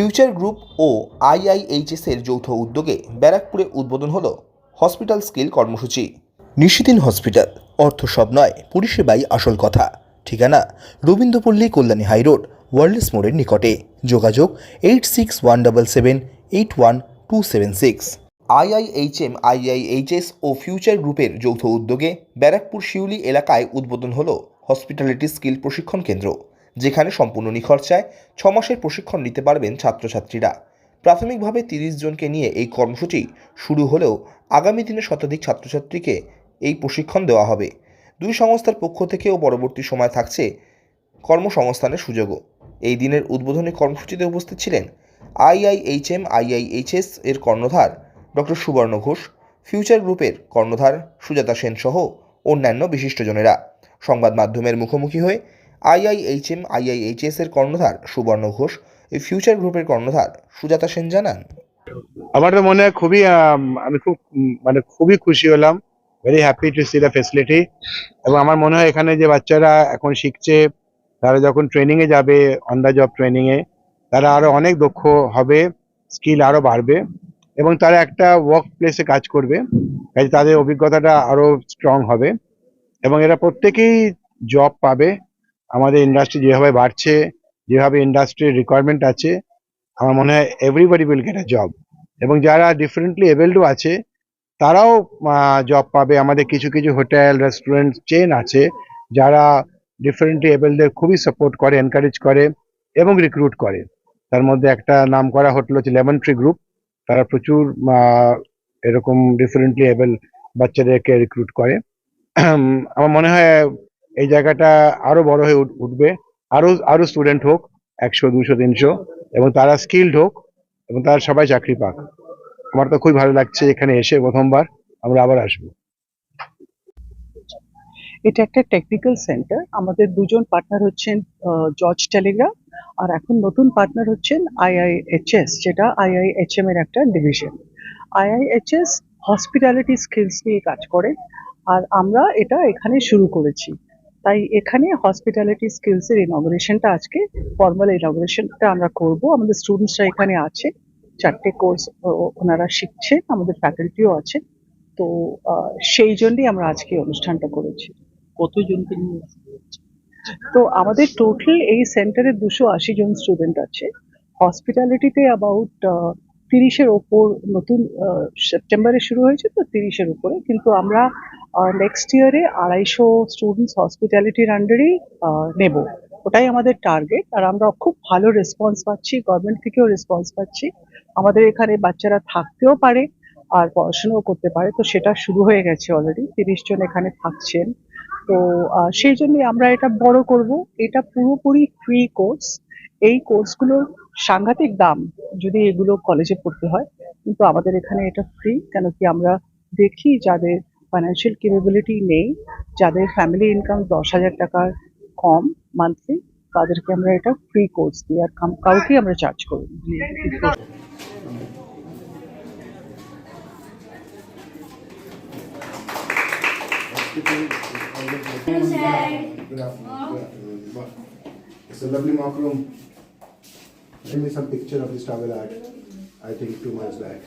Future group ও আইআইএইচএস এর যৌথ উদ্যোগে ব্যারাকপুরে উদ্বোধন হল হসপিটাল স্কিল কর্মসূচি। নিশিদিন হসপিটাল, অর্থ সব নয়, পরিষেবাই আসল কথা। ঠিকানা, রবীন্দ্রপল্লী কল্যাণী হাইরোড ওয়ার্ল্ডস মোড়ের নিকটে। যোগাযোগ, eight six one double seven, eight one two seven six. IIHM, IIHS ও ফিউচার গ্রুপের যৌথ উদ্যোগে ব্যারাকপুর শিউলি এলাকায় উদ্বোধন হল হসপিটালিটি স্কিল প্রশিক্ষণ কেন্দ্র। যেখানে সম্পূর্ণ নিখরচায় ছ মাসের প্রশিক্ষণ নিতে পারবেন ছাত্রছাত্রীরা। প্রাথমিকভাবে তিরিশ জনকে নিয়ে এই কর্মসূচি শুরু হলেও আগামী দিনে শতাধিক ছাত্রছাত্রীকে এই প্রশিক্ষণ দেওয়া হবে। দুই সংস্থার পক্ষ থেকেও পরবর্তী সময় থাকছে কর্মসংস্থানের সুযোগও। এই দিনের উদ্বোধনী কর্মসূচিতে উপস্থিত ছিলেন আইআইএইচএম আইআইএইচএস এর কর্ণধার ডক্টর সুবর্ণ ঘোষ, ফিউচার গ্রুপের কর্ণধার সুজাতা সেন সহ অন্যান্য বিশিষ্টজনেরা সংবাদ মাধ্যমের মুখোমুখি হয়ে আইআইএইচএম আইআইএইচএস এর কর্ণধার সুবর্ণ ঘোষ এই ফিউচার গ্রুপের কর্ণধার সুজাতা সেন জানান। আমার তো মনে হয় খুবই আম, খুব মানে খুবই খুশি হলাম very happy to see the facility এবং আমার মনে হয় এখানে যে বাচ্চারা এখন শিখছে তারা যখন ট্রেনিং এ যাবে অন দ্য জব ট্রেনিং এ তারা আরও অনেক দক্ষ হবে স্কিল আরও বাড়বে এবং তারা একটা ওয়ার্ক প্লেসে কাজ করবে তাদের অভিজ্ঞতাটা আরও স্ট্রং হবে এবং এরা প্রত্যেকেই জব পাবে আমাদের ইন্ডাস্ট্রি যেভাবে বাড়ছে, যেভাবে ইন্ডাস্ট্রির রিকোয়ারমেন্ট আছে, আমার মনে হয় everybody will get a job এবং যারা ডিফারেন্টলি এবেলডও আছে, তারাও জব পাবে। আমাদের কিছু কিছু হোটেল রেস্টুরেন্ট চেন আছে, যারা ডিফারেন্টলি এবেলদের খুবই সাপোর্ট করে এনকারেজ করে এবং রিক্রুট করে। তার মধ্যে একটা নাম করা হোটেল হচ্ছে লেমন ট্রি গ্রুপ তারা প্রচুর এরকম ডিফারেন্টলি এবেল বাচ্চাদেরকে রিক্রুট করে। আমার মনে হয় এই জায়গাটা আরও বড় হয়ে উঠ- উঠবে। আরও আরও স্টুডেন্ট হোক, একশো, দুশো, তিনশো, এবং তারা স্কিল্ড হোক, এবং তারা সবাই চাকরি পাক। আমার তো খুবই ভালো লাগছে এখানে এসে প্রথমবার, আমরা আবার আসব। এটা একটা টেকনিক্যাল সেন্টার আমাদের দুজন পার্টনার হচ্ছেন জর্জ টেলিগ্রাফ আর এখন নতুন পার্টনার হচ্ছেন আইআইএইচএস যেটা আইআইএইচএম এর একটা ডিভিশন আইআইএইচএস হসপিটালিটি স্কিলস নিয়ে কাজ করে, আর আমরা এটা এখানে শুরু করেছি। তাই এখানে হসপিটালিটি স্কিলস এর ইনগ্রেশনটা আজকে ফর্মাল ইনগ্রেশনটা আমরা করব। আমাদের স্টুডেন্টসরা এখানে আছে চারটে কোর্স ওনারা শিখছেন আমাদের ফ্যাকাল্টিও আছে। তো সেই জন্যই আমরা আজকে অনুষ্ঠানটা করেছি। কতজনকে নিয়ে তো আমাদের টোটাল এই সেন্টারে দুশো আশি জন স্টুডেন্ট আছে। হসপিটালিটিতে অ্যাবাউট তিরিশের ওপর নতুন সেপ্টেম্বরে শুরু হয়েছে তো তিরিশের উপরে। কিন্তু আমরা নেক্সট ইয়ারে আড়াইশো স্টুডেন্টস হসপিটালিটির আন্ডারেই নেব। ওটাই আমাদের টার্গেট আর আমরা খুব ভালো রেসপন্স পাচ্ছি গভর্নমেন্ট থেকেও রেসপন্স পাচ্ছি। আমাদের এখানে বাচ্চারা থাকতেও পারে আর পড়াশোনাও করতে পারে। তো সেটা শুরু হয়ে গেছে অলরেডি তিরিশ জন এখানে থাকছেন। তো সেই জন্যই আমরা এটা বড় করব। এটা পুরোপুরি ফ্রি কোর্স এই কোর্সগুলোর সাংঘাতিক দাম যদি এগুলো কলেজে পড়তে হয়, কিন্তু আমাদের এখানে এটা ফ্রি কেন কি আমরা দেখি যাদের ফাইন্যান্সিয়াল কেপেবিলিটি নেই, যাদের ফ্যামিলি ইনকাম দশ হাজার টাকার কম মান্থলি তাদেরকে আমরা এটা ফ্রি কোর্স দিই, আর কাউকেই আমরা চার্জ করি। Good afternoon. Good afternoon. It's a lovely mock room. Give me some picture of this towel ad. I think two months back.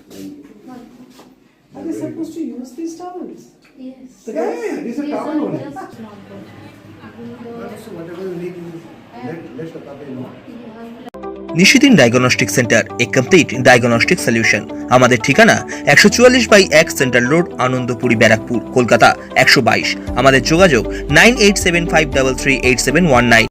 Are we supposed to use these towels? Yeah, Yes. yeah, yeah, this is a These towel are only. just not good. So whatever you need, you let, let the puppy know. Nishidin diagnostic centre A complete diagnostic solution আমাদের ঠিকানা একশো চুয়াল্লিশ by এক central road Anandapuri Barrackpore Kolkata একশো বাইশ আমাদের যোগাযোগ nine eight seven five double three eight seven one nine